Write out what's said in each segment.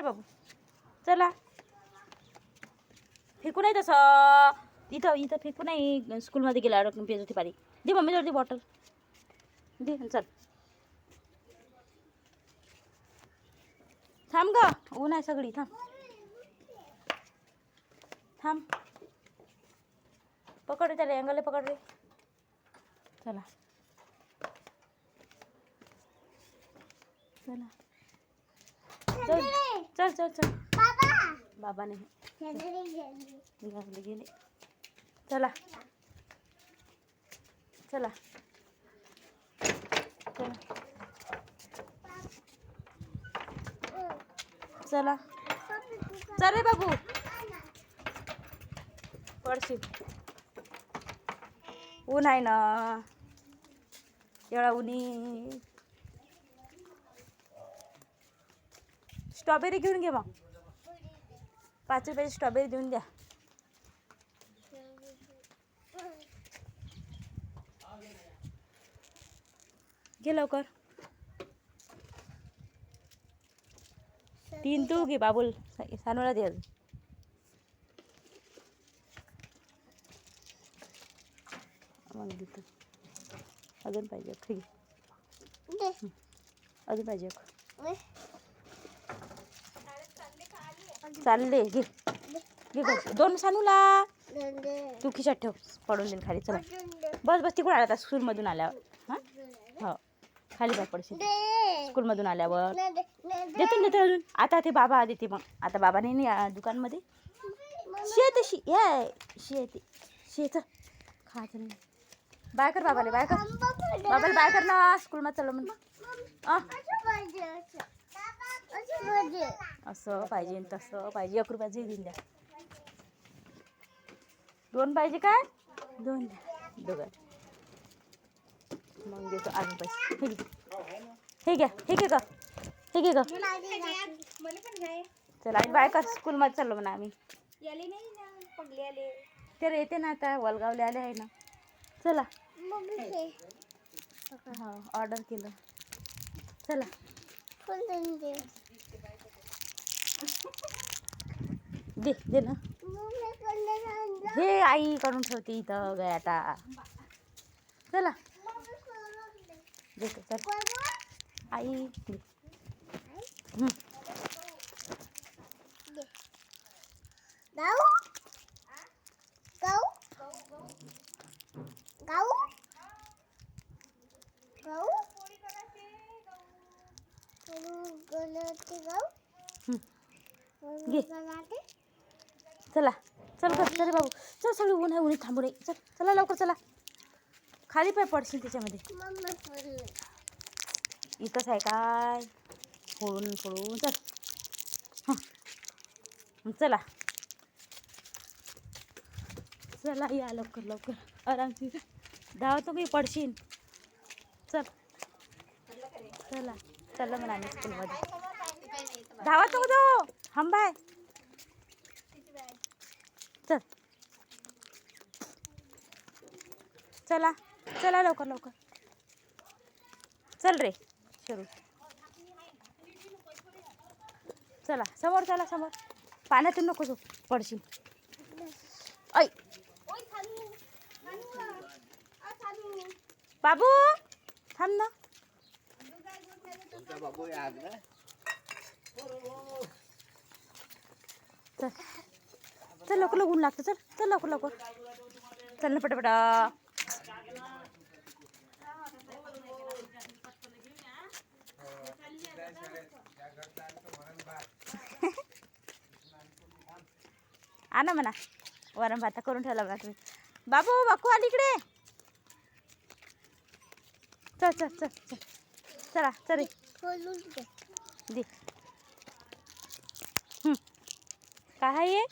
रे बाबू. चला. फेकू नाही तसं. इथं इथं फेकू नाही. स्कूलमध्ये गेल्यावर पेज होती पाणी दे मम्मी जवळ ती बॉटल. दे चल. थांब ग. ऊन आहे सगळी थांब. थांब. पकड रे त्याला अँगलला पकड रे. चला. चला. चल. चल चल चल. बाबा. नाही. निघाले गेले. चला. चला. चला. चला. चल रे बाबू. पडशील. ऊन आहे ना. एवढा उनी स्ट्रॉबेरी घेऊन घे मग. पाच रुपयाची स्ट्रॉबेरी देऊन द्या. घे लवकर. तीन तू घे बाबूल. सानूला दे अजून. मग देतो अजून पाहिजे एक. ठीक आहे. अजून पाहिजे एक. चालले घे. घे घे. दोन सानूला. तू खिशात ठेव पडून देईन खाली. चला. बस बस तिकडून आला आता स्कूलमधून आल्यावर. हां? हो. खाली पाय पडशील. स्कूलमधून आल्यावर. देतो ना देतो अजून. आता ते बाबा देते मग. आता बाबा नाही ना दुकानमध्ये. शी येते शी ये. शी येते शी येतं खायचं नाही बाय कर बाबाले बाय कर. बाबाला बाय कर ना. स्कूलमध्ये चाललो म्हणून. आ? असं पाहिजे तसं पाहिजे. एक रुपयाचं देऊन द्या. दोन पाहिजे काय? दोन द्या. दोघं. मग देतो अजून पैसे. हे घ्या. हे घे का हे घे का चला आणि बाय कर. स्कूलमध्ये चाललो म्हणा आम्ही. तर येते ना आता. वलगावले आले आहे ना. चला. हा. ऑर्डर केलं. चला. दे दे ना. हे आई करून ठेवते इथं गय आता. चला. देतो चल. आई दे. हं. हं. घे. चला चल ग चल बाबू। चल सगळी ऊन आहे उन्ही थांबू रे. चल चला लवकर चला. खाली पाय पडशील त्याच्यामध्ये. इथंच आहे काय? फोडून फोडून चल. हां. चला. चला या लवकर लवकर. आरामशी धावतो मी पडशील? चल. चला. चला म्हणा स्कूलमध्ये धावतो तो? जाऊ हम बाय. चल. चला चला लवकर लवकर. चल रे शरू. चला समोर चला समोर. पाण्यातून नको जाऊ पडशील. ऐ. बाबू थांब ना? चल. चल लवकर ऊन लागतं चल. चल लवकर लवकर. चल ना पटापटा. आणा म्हणा. वरण भाता करून ठेवला म्हणा तुम्ही. बाबू बाकू आली इकडे. चल चल चल चल. चला चल दे हं. काय आहे?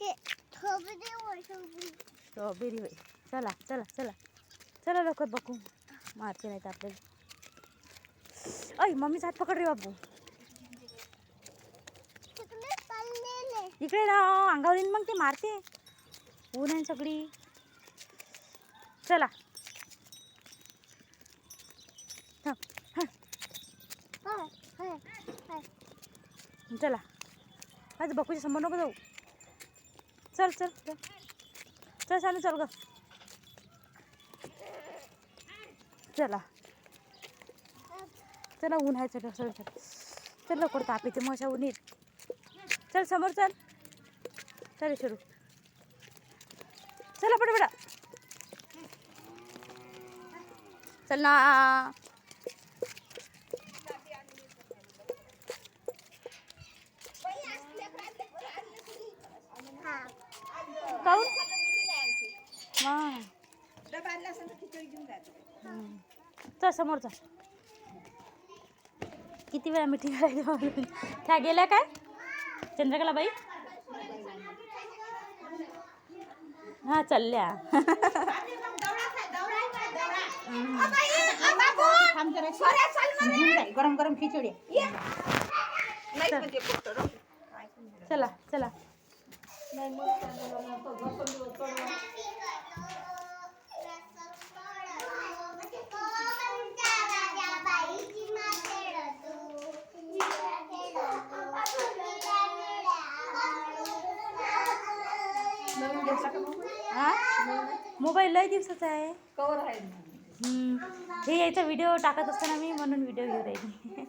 हे स्ट्रॉबेरी होय. चला चला चला. चला लवकर बघू. मारते नाही तर आपल्याला. ऐ मम्मीचा हात पकड रे बाबू. इकडे ना अंगावर येईन मग ते मारते. ऊन आहे सगळी. चला. हं. चला. माझं बकूच्या समोर नको जाऊ. चल चल चल. चल चालू चल ग. चला. चला ऊन आहे चल चल चल. चल लवकर ताप येते मशा उन्हीत चल समोर चल. चल सुरू चला पटा चल ना काऊन हा चल समोर चल. किती वेळा मिठी करायची त्या गेल्या काय? चंद्रकला बाई? हा चालल्या. गरम गरम खिचडी चला चला. हा? मोबाईल लय दिवसाचा आहे. कवर आहे. हम्म. हे यायचा व्हिडिओ टाकत असताना मी म्हणून व्हिडिओ घेऊ राहिली.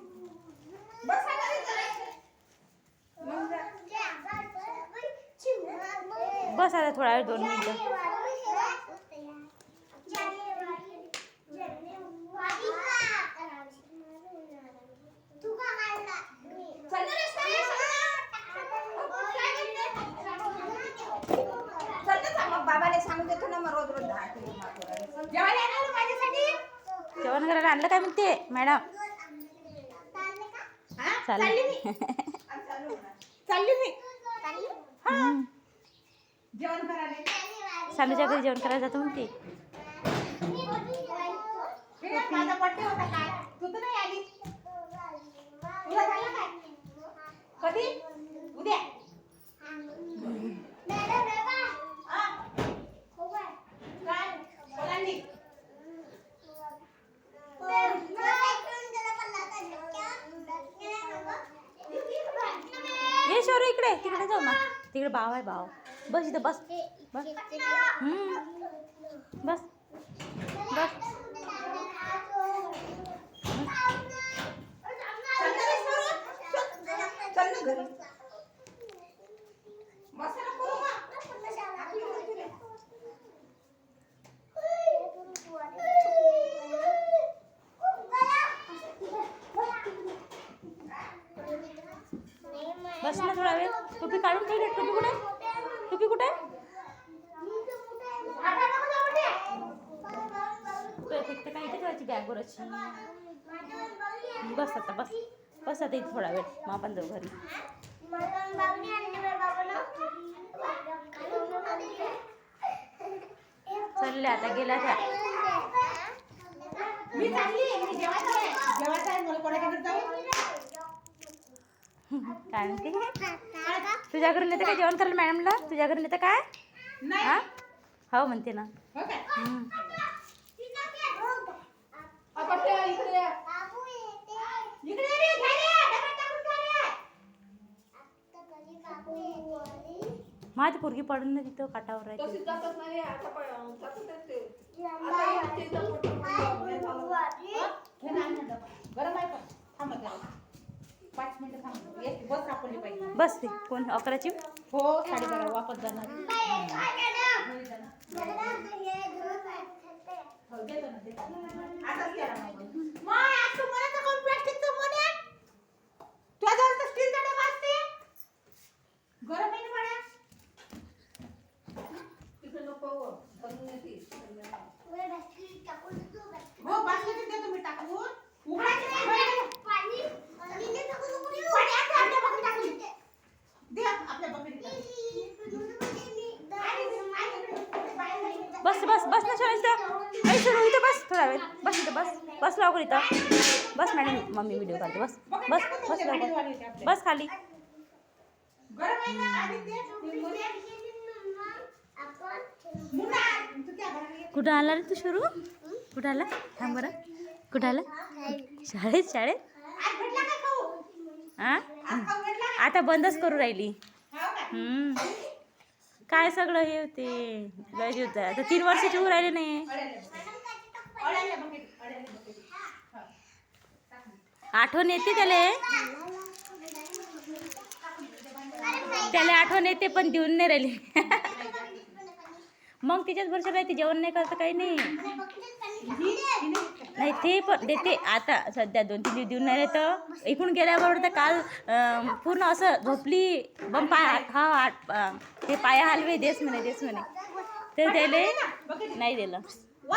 बस आता थोडा वेळ दोन मिनिटं सांगून देतो माझ्यासाठी? जेवण करायला आणलं काय म्हणते मॅडम? हा? चालेल. चालली. मी. चालली. जेवण करायला सानूच्या घरी जेवण करायला जातो म्हणते. हे माझा बर्थडे होता काय तू तर नाही आली. तुला झालं काय? कधी उद्या हा? काय ओलांडी ये शोरू इकडे तिकडे जाऊ ना तिकडे आहे बाव बस इथं बस. बस. बस. बस. घरी मसाला करू मग. बस ना थोडा वेळ टोपी काढून ठेवली टोपी कुठे टोपी कुठे आता नको जाऊ बेटे. फक्त काय इथे ठेवायची बॅगवर अशी बस आता बस. बस आता इथे थोडा वेळ. मग आपण जाऊ घरी. चालल्या आता गेल्या त्या. चालली. काय म्हणते? तुझ्या घरी नेतं काय जेवण करायला मॅडमला? तुझ्या घरी नेतं काय? हा? हो म्हणते ना हो काय हम्म. आपण ते इकडे या. इकडे ये रे, घ्या रे, डब्यात टाकून खा रे. माझी पोरगी पडून ना तिथं काटावर राहते तशी जातच नाही रे, आता पण जातच नाही ते. आता इथे इथं पोटात नाही झालं. हे नाही ना डबा. गरम आहे पण थांबा जरा. पाच मिनिटं थांब एक बस सापडली पाहिजे बस ते कोण अकराची हो साडेबारा वापस जाणार हो, देतो ना, देतो ना. आताच केला मग. माय, आज तू मला तर कोण प्लास्टिकचं मन आहे? तुझ्याजवळ तर स्टीलचा डबा असते. गरम आहे ना हो, बनवून. हो, टाकून. उघडायची नाही. पाणी टाकून दे. दे आपल्या. बस बस बस ना शाळेत इथं बस. थोडा वेळ बस इथं बस. बस लवकर इथं. बस मॅडम मम्मी व्हिडिओ काढते. बस बस बस लवकर. बस खाली. गरम आहे ना आणि ते मुन्ना, तू त्या घरात ये. कुठं आला रे तू शुरू? कुठं आला? थांब बरं. कुठं आला? शाळेत शाळेत? आज हा आता बंदच करू राहिली. काय सगळं हे होते? लय दिवस आता तीन वर्षाची होऊ राहिले नाही. आठवण येते त्याला? त्याला आठवण येते पण देऊन नाही राहिली. मग तिच्याच भरशा राहते जेवण नाही करत काही नाही. नाही ते पण देते. आता सध्या दोन तीन दिवस देऊन नाही तर. इकडून गेल्याबरोबर तर काल पूर्ण असं झोपली बम पाय हा ते पाया हलवे देस म्हणे देस म्हणे. तर त्याले नाही दिलं. तू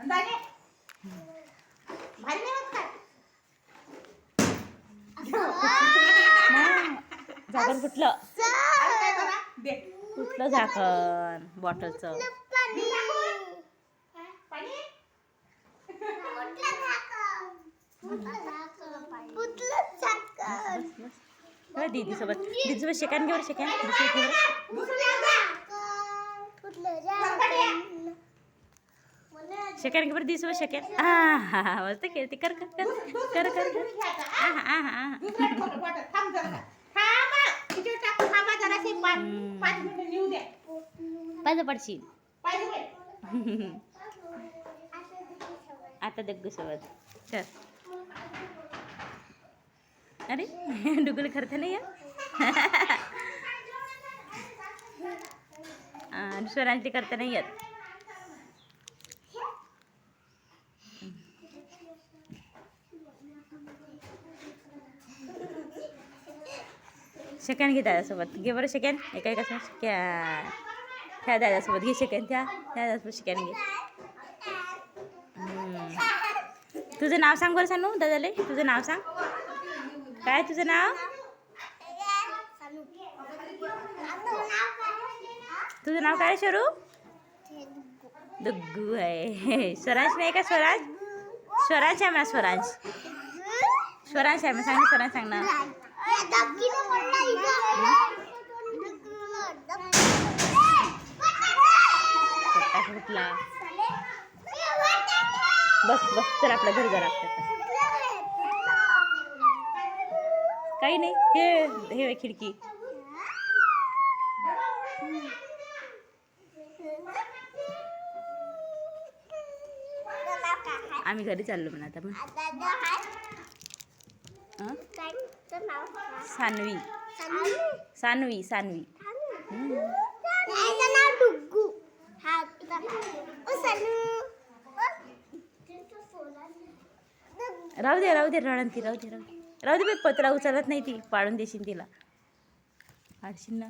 भारी झाकण फुटलं फुटलं झाकण? बॉटलचं. दीदी सोबत दीदी सोबत शेकान घेऊ शेकान शेकान घेऊ दीदी सोबत शेकान हा हा हा. खेळते. कर कर कर. कर कर हा? हा हा दुसरं एक खोटं वाटत. थांब जरा. थांबा. तिच्यावर टाकून थांबा जराशी. पाच पाच मिनिटं द्या. पाहिजे पडशील पाहिजे बाई. आता दग्गू सोबत चल अरे डुगल करते नाही येत स्वरांची करता नाही येत सेकंड घे दादासोबत. घे बरं सेकंड एका एका सेकंड त्या दादासोबत घे सेकंड त्या त्या दादासोबत सेकंड घे. तुझं नाव सांग बरं सांगू दादाले. तुझं नाव सांग. काय तुझं नाव? तुझं नाव काय शरू? दुग्गू आहे. स्वरांश नाही का स्वराज? स्वरांश आहे म्हणा स्वरांश स्वरांश आहे म्हणा सांग स्वरांश सांग ना. फुटला. बस बस तर आपल्या घर जरा काही नाही हे हे खिडकी. आम्ही घरी चाललो म्हणा आता पण. सानवी. सानवी सानवी. राहू दे राहू दे रडंती राहू दे राहू दे. राहू दे बाई पत्रा उचलत नाही ती पाडून देशील तिला. आडशील ना.